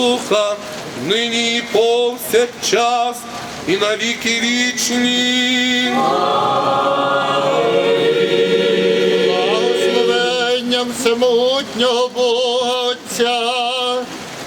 Духа, нині і повсякчас, і на віки вічні. Благословенням всемогутнього Бога Отця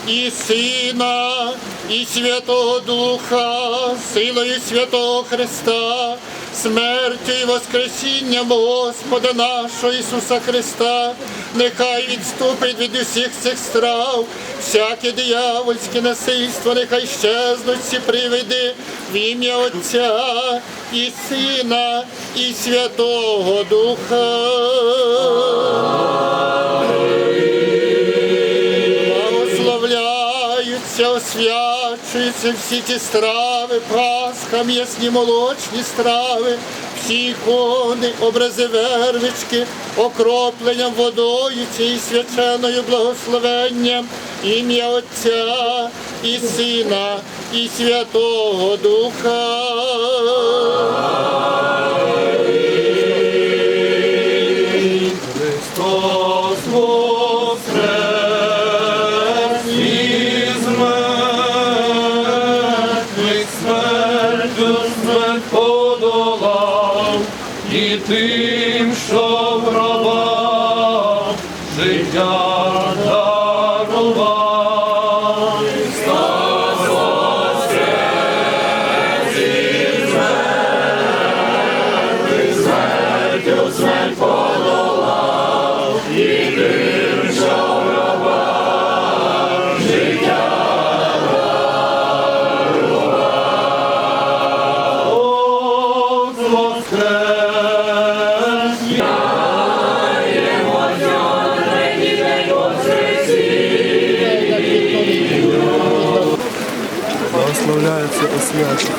і Сина, і Святого Духа, силою святого Христа, смертю і воскресінням Господа нашого Ісуса Христа, нехай відступить від усіх цих страв, всяке диявольське насильство, нехай щезнуть всі привиди в ім'я Отця і Сина, і Святого Духа. Благословляються, освячуються всі ті страви, пасха, м'ясні молочні страви, всі ікони, образи вервички, окропленням водою цією свяченою благословенням, ім'я Отця і Сина, і Святого Духа. Siddhartha називається Освячик.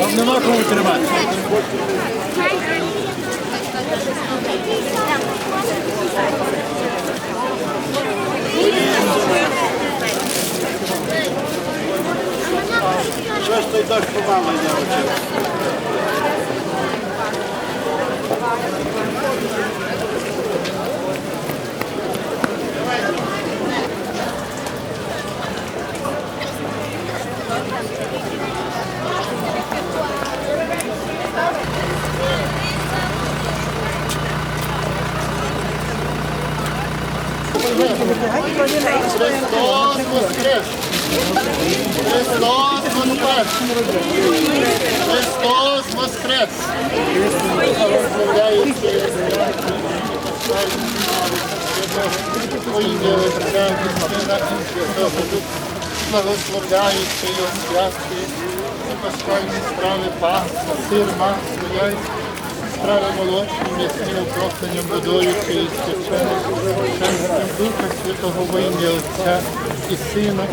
Вам нема кому тримати. Що ж той дощ йде? Христос воскрес! Христос воскрес! Христос воскрес! І освячує і пасхальні страви Пасха, сир, масло, яйця, страви молочні, м'ясні окропленням водою чи із свяченим, Духа Святого во ім'я Отця і Сина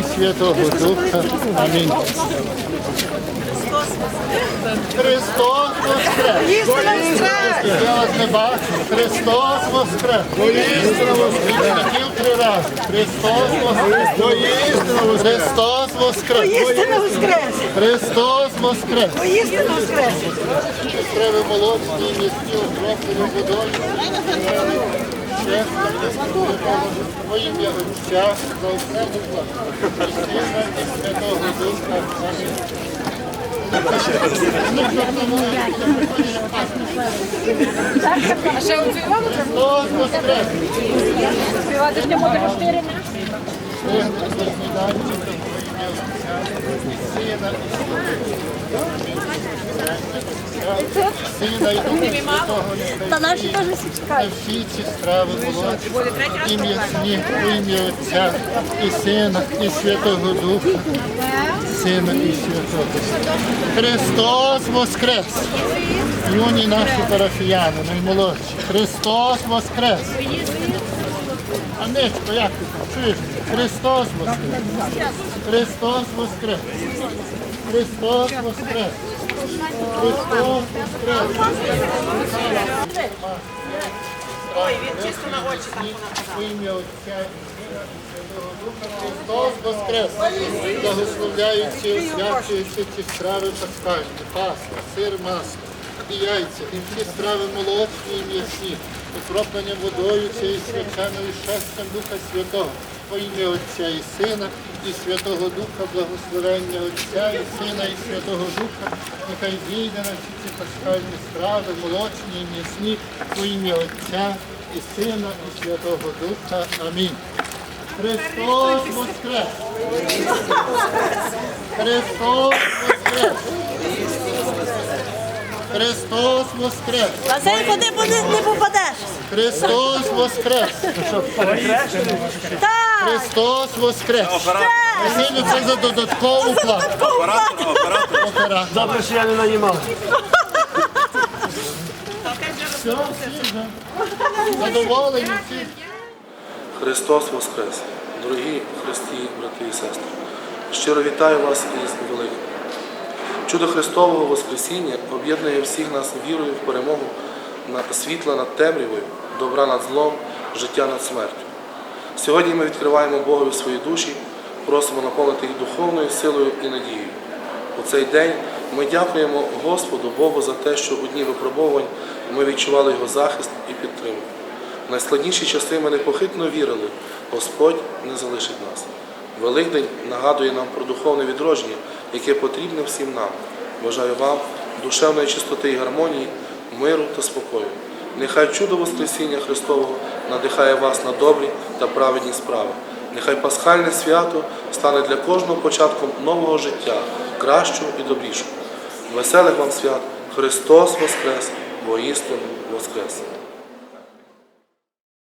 і Святого Духа. Амінь. Христос Воскрес! Я вас не бачу. Христос Воскрес! Воістину Воскрес! Хотів. Христос Воскрес! Воістину Воскрес! Христос Воскрес! Воскрес! Христос Воскрес! Істина воскрес! Стреви молочні, місті, окроплені водою, чесно, во ім'я Отця, за все і Сина, і Святого Духа. Амінь. Ім'я Отця, і Сина, і Духа Та наші теж всі чекають. всі ці страви молочні, і м'ясні, ім'я Отця, і Сина, і Святого Духа, Сина і Святого. Христос Воскрес! Юні наші парафіяни, наймолодші. Христос Воскрес! Анечко, як ти там? Чуєш? Христос Воскрес! Христос Воскрес! Христос Воскрес! Христос Воскрес! Ой, він чисто на очі так ім'я Отця. Христос Воскрес! Благословляються і освячуються ці страви пасхальні, паска, сир, масло і яйця, і всі страви молочні і м'ясні, окропленням водою цією свяченою шестям Духа Святого. Во ім'я Отця і Сина, і Святого Духа, благословення Отця і Сина, і Святого Духа, нехай зійде на всі ці пасхальні страви, молочні і м'ясні, во ім'я Отця і Сина, і Святого Духа. Амінь. Христос Воскрес! Христос Воскрес! Христос воскрес! Василь, куди не, не попадеш? Христос воскрес! Так! Христос воскрес! Василю, це за додаткову плату. Оператор, оператор. Оператор. Добре, що я не нанімав. Все, всі вже. Задоволені всі. Христос Воскрес! Дорогі Христі, брати і сестри! Щиро вітаю вас із Великим. Чудо Христового Воскресіння об'єднує всіх нас вірою в перемогу світла над темрявою, добра над злом, життя над смертю. Сьогодні ми відкриваємо Богові свої душі, просимо наповнити їх духовною силою і надією. У цей день ми дякуємо Господу Богу за те, що у дні випробувань ми відчували Його захист і підтримку. В найскладніші часи ми непохитно вірили, Господь не залишить нас. Великдень нагадує нам про духовне відродження, яке потрібне всім нам. Бажаю вам душевної чистоти і гармонії, миру та спокою. Нехай чудо Воскресіння Христового надихає вас на добрі та праведні справи. Нехай пасхальне свято стане для кожного початком нового життя, кращого і добрішого. Веселих вам свят! Христос Воскрес! Воістину Воскрес!